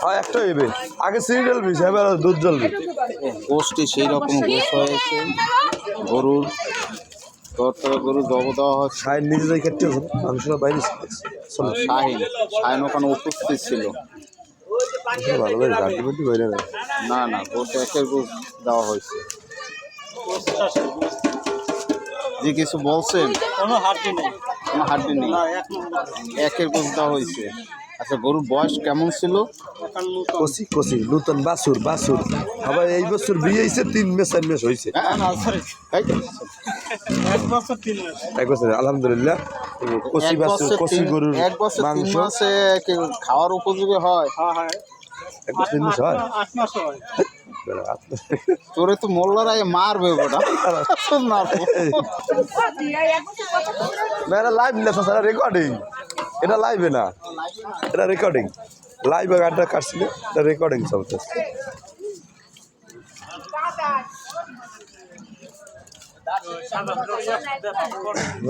হ্যাঁ একটা আগে সিরিয়াল বিষ এবার দুধ জ্বলবে গোষ্ঠী সেই রকম গোস হয়েছে। গরুর গরু জব দেওয়া বাইরে ছিল। শোনো শাহিন শাহিন ওখানে উপস্থিত ছিল। ভালো ভাই গাড়ি বাইরে না না গোস একের গোস দেওয়া হয়েছে। যে কিছু বলছেন? কোনো হাড্ডি নেই। কোনো হাড্ডি নেই? একের দেওয়া হয়েছে। আচ্ছা গরুর বয়স কেমন ছিল? কষি কষি নূতন বাসুর বাসুর আবার এই বছর বিয়ে হয়েছে তিন মাস চার মাস হয়েছে। হ্যাঁ, না সরি। এই, এক বছর আলহামদুলিল্লাহ। কষি বাসুর কষি গরুর এক বছর মাংস। খাওয়ার উপযোগী হয়? হ্যাঁ হ্যাঁ। এক বছর তিন হয়? মাস তোরে তো মোল্লারাই মারবে ওটা। না। এটা লাইভ না স্যার রেকর্ডিং এটা লাইভে না। এটা রেকর্ডিং লাইভে গানটা কাটছিল এটা রেকর্ডিং চলতেছে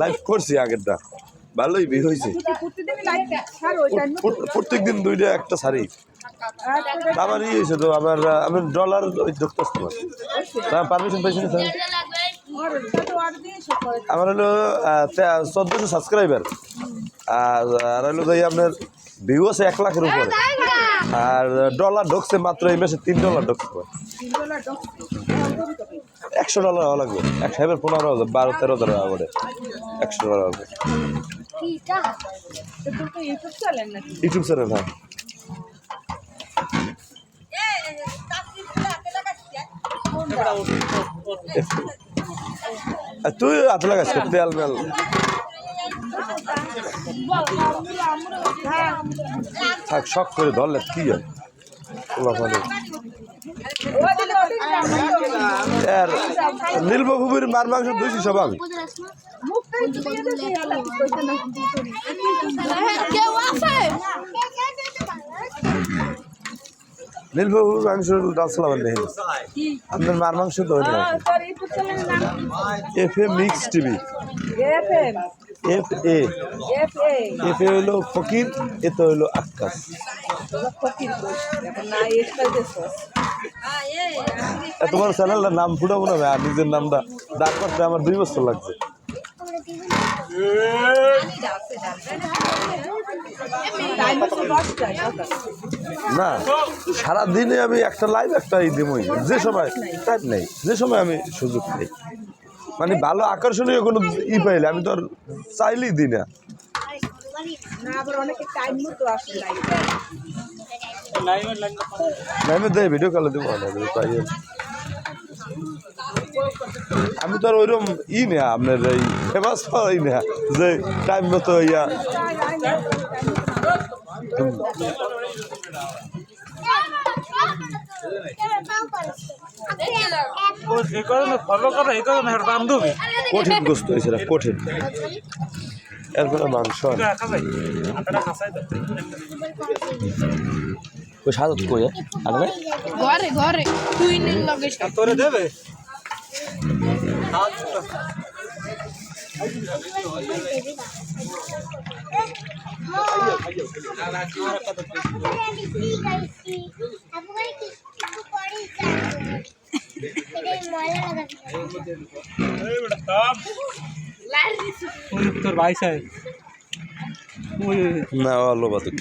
লাইভ করছি আগেরটা। ভালোই বিয়ে হয়েছে। প্রত্যেক দিন দুইটা একটা শাড়ি। আমার ইয়ে হয়েছে তো আমার আমি ডলার ওই ঢুকতে তোমার পারমিশন পাইছি না আমার হলো চোদ্দশো সাবস্ক্রাইবার আর আর হলো ভাই আপনার ভিউ আছে এক লাখের উপরে। আর ডলার ঢুকছে মাত্র এই মাসে তিন ডলার ঢুকছে একশো ডলার হওয়া লাগবে। এক সাহেবের পনেরো হাজার বারো তেরো হাজার টাকা করে। একশো ডলার হবে। ইউটিউব চ্যানেল হ্যাঁ। তুই হাতে লাগাস তেল মেল। থাক শখ করে ধরলে কি হয়? নীলবাবুর মার মাংস দুইশি সব আমি। নীলবাবুর মাংস ডাল সালাম নেই। আপনার মার মাংস তো হইল F A mix TV F A F A হইল ফকির, এ তো হইল তোরা ফকির বড় চ্যানেলটার নাম ফুটাবো না আর নিজের নামটা দাঁড় করতে আমার দুই বছর লাগছে। না, সারাদিনে আমি একটা লাইভ একটা ই যে সময় টাইম নেই, যে সময় আমি সুযোগ নেই। মানে ভালো আকর্ষণীয় কোনো ই পাইলে আমি তো আর চাইলেই দিই না। আবার অনেকে টাইম মতো আসে লাইন আমি দেয় ভিডিও কলে দেবো আমি তো আর ওইরকম ই না আপনার এই ফেমাস ই না যে টাইম মতো ইয়া কঠিন গোস্ত হয়েছে না কঠিন এরপরে মাংস ওই সাদত কই আর ভাই। ঘরে ঘরে। তুই নিন লগে তোরে দেবে? তোর ভাই সাহেব না আলো বাদুক